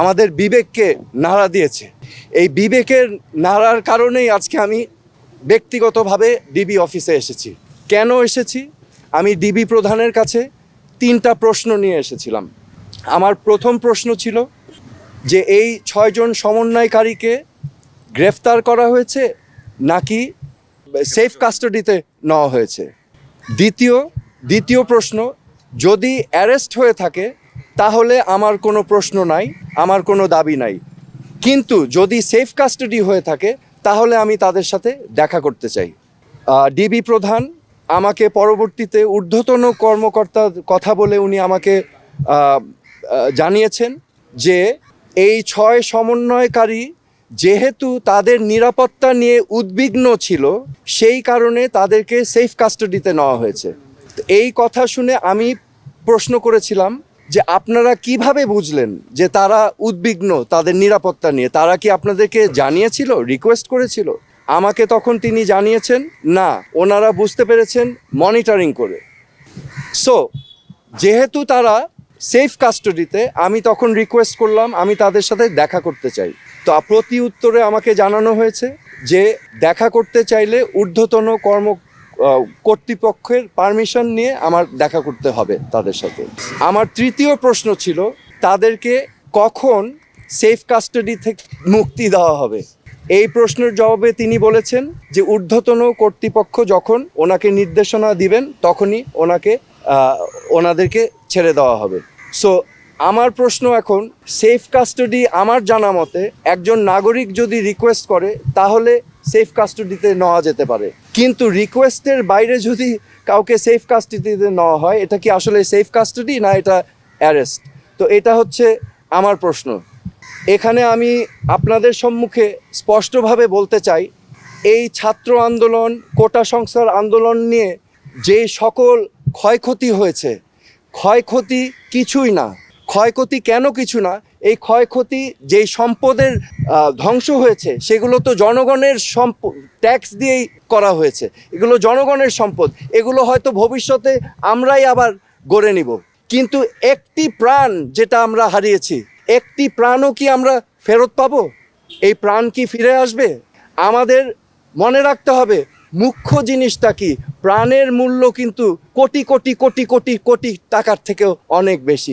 আমাদের বিবেককে নাড়া দিয়েছে। এই বিবেকের নাড়ার কারণেই আজকে আমি ব্যক্তিগতভাবে ডিবি অফিসে এসেছি। কেন এসেছি? আমি ডিবি প্রধানের কাছে তিনটা প্রশ্ন নিয়ে এসেছিলাম। আমার প্রথম প্রশ্ন ছিল যে এই ছয়জন সমন্বয়কারীকে গ্রেফতার করা হয়েছে নাকি সেফ কাস্টাডিতে নেওয়া হয়েছে? দ্বিতীয় দ্বিতীয় প্রশ্ন, যদি অ্যারেস্ট হয়ে থাকে তাহলে আমার কোনো প্রশ্ন নাই, আমার কোনো দাবি নাই। কিন্তু যদি সেফ কাস্টাডি হয়ে থাকে, তাহলে আমি তাদের সাথে দেখা করতে চাই। ডিবি প্রধান, আমাকে পরবর্তীতে ঊর্ধ্বতন কর্মকর্তার কথা বলে উনি আমাকে জানিয়েছেন যে এই ছয় সমন্বয়কারী যেহেতু তাদের নিরাপত্তা নিয়ে উদ্বিগ্ন ছিল, সেই কারণে তাদেরকে সেফ কাস্টাডিতে নেওয়া হয়েছে। এই কথা শুনে আমি প্রশ্ন করেছিলাম যে আপনারা কীভাবে বুঝলেন যে তারা উদ্বিগ্ন তাদের নিরাপত্তা নিয়ে? তারা কি আপনাদেরকে জানিয়েছিল রিকোয়েস্ট করেছিল? আমাকে তখন তিনি জানিয়েছেন, না, ওনারা বুঝতে পেরেছেন মনিটরিং করে। সো যেহেতু তারা সেফ কাস্টাডিতে আমি তখন রিকোয়েস্ট করলাম, আমি তাদের সাথে দেখা করতে চাই। তো প্রতি উত্তরে আমাকে জানানো হয়েছে যে দেখা করতে চাইলে ঊর্ধ্বতন কর্ম কর্তৃপক্ষের পারমিশন নিয়ে আমার দেখা করতে হবে তাদের সাথে। আমার তৃতীয় প্রশ্ন ছিল, তাদেরকে কখন সেফ কাস্টাডি থেকে মুক্তি দেওয়া হবে? এই প্রশ্নের জবাবে তিনি বলেছেন যে, ঊর্ধ্বতন কর্তৃপক্ষ যখন ওনাকে নির্দেশনা দিবেন, তখনই ওনাকে ওনাদেরকে ছেড়ে দেওয়া হবে। সো আমার প্রশ্ন এখন সেফ কাস্টাডি আমার জানা মতে, একজন নাগরিক যদি রিকোয়েস্ট করে, তাহলে সেফ কাস্টাডিতে নেওয়া যেতে পারে। কিন্তু রিকোয়েস্টের বাইরে যদি কাউকে সেফ কাস্টাডিতে নেওয়া হয়, এটা কি আসলে সেফ কাস্টাডি না এটা অ্যারেস্ট তো এটা হচ্ছে আমার প্রশ্ন। এখানে আমি আপনাদের সম্মুখে স্পষ্টভাবে বলতে চাই, এই ছাত্র আন্দোলন, কোটা সংস্কার আন্দোলন নিয়ে যে সকল ক্ষয়ক্ষতি হয়েছে, ক্ষয়ক্ষতি কিছুই না। ক্ষয়ক্ষতি কেন কিছু না? এই ক্ষয়ক্ষতি যেই সম্পদের ধ্বংস হয়েছে, সেগুলো তো জনগণের সম্প, ট্যাক্স দিয়েই করা হয়েছে। এগুলো জনগণের সম্পদ। এগুলো হয়তো ভবিষ্যতে আমরাই আবার গড়ে নিব। কিন্তু একটি প্রাণ যেটা আমরা হারিয়েছি, একটি প্রাণও কি আমরা ফেরত পাবো? এই প্রাণ কি ফিরে আসবে? আমাদের মনে রাখতে হবে, মুখ্য জিনিসটা কি? প্রাণের মূল্য কিন্তু কোটি কোটি কোটি কোটি কোটি টাকার থেকেও অনেক বেশি।